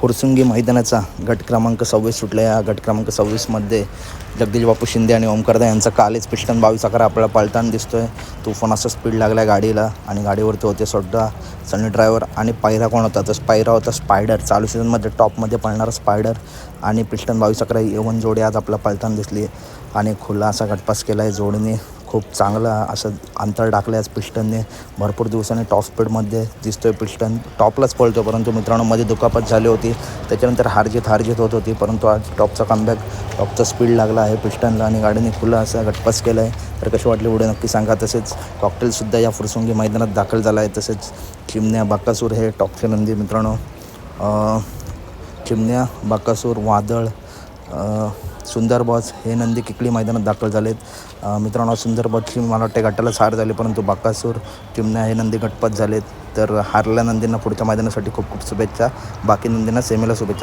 फुरसुंगी मैदानाचा गट क्रमांक सव्वीस सुटला. या गट क्रमांक सव्वीसमध्ये जगदीश बापू शिंदे आणि ओमकारदा यांचा कालच पिस्टन बावीस अकरा आपल्याला पालताना दिसतोय. तुफान असं स्पीड लागला आहे गाडीला आणि गाडीवरती होते सुद्धा सनी ड्रायव्हर आणि पायरा कोण होता? तर पायरा होता स्पायडर चालू सीझनमध्ये टॉपमध्ये पळणारा स्पायडर आणि पिस्टन बावीस अकरा यवन जोडी आज आपल्याला पालताना दिसली. आणि खुला असा गटपास केला आहे जोडीने. खूप चांगला असं अंतर टाकलं आहे आज पिस्टनने. भरपूर दिवसांनी टॉप स्पीडमध्ये दिसतोय पिस्टन. टॉपलाच पळतो परंतु मित्रांनो मध्ये दुखापत झाली होती. त्याच्यानंतर हारजीत हारजीत होत होती परंतु आज टॉपचा कमबॅक टॉपचा स्पीड लागला आहे पिस्टनला आणि गाडीने खुला असा गटपास केला आहे तर कशी वाटली पुढे नक्की सांगा. तसेच कॉकटेलसुद्धा या फुरसुंगी मैदानात दाखल झाला आहे. तसेच चिमण्या बाकासूर हे टॉपचे नंदी मित्रांनो. चिमण्या बाकासूर वादळ सुंदर बॉस हे नंदी किकली मैदानात दाखल झालेत. मित्रांनो सुंदर बॉसची मला वाटते गटालाच हार झाली परंतु बाकासूर टीमने हे नंदी गटपत झालेत. तर हारल्या नंदींना पुढच्या मैदानासाठी खूप खूप शुभेच्छा. बाकी नंदींना सेमीला शुभेच्छा.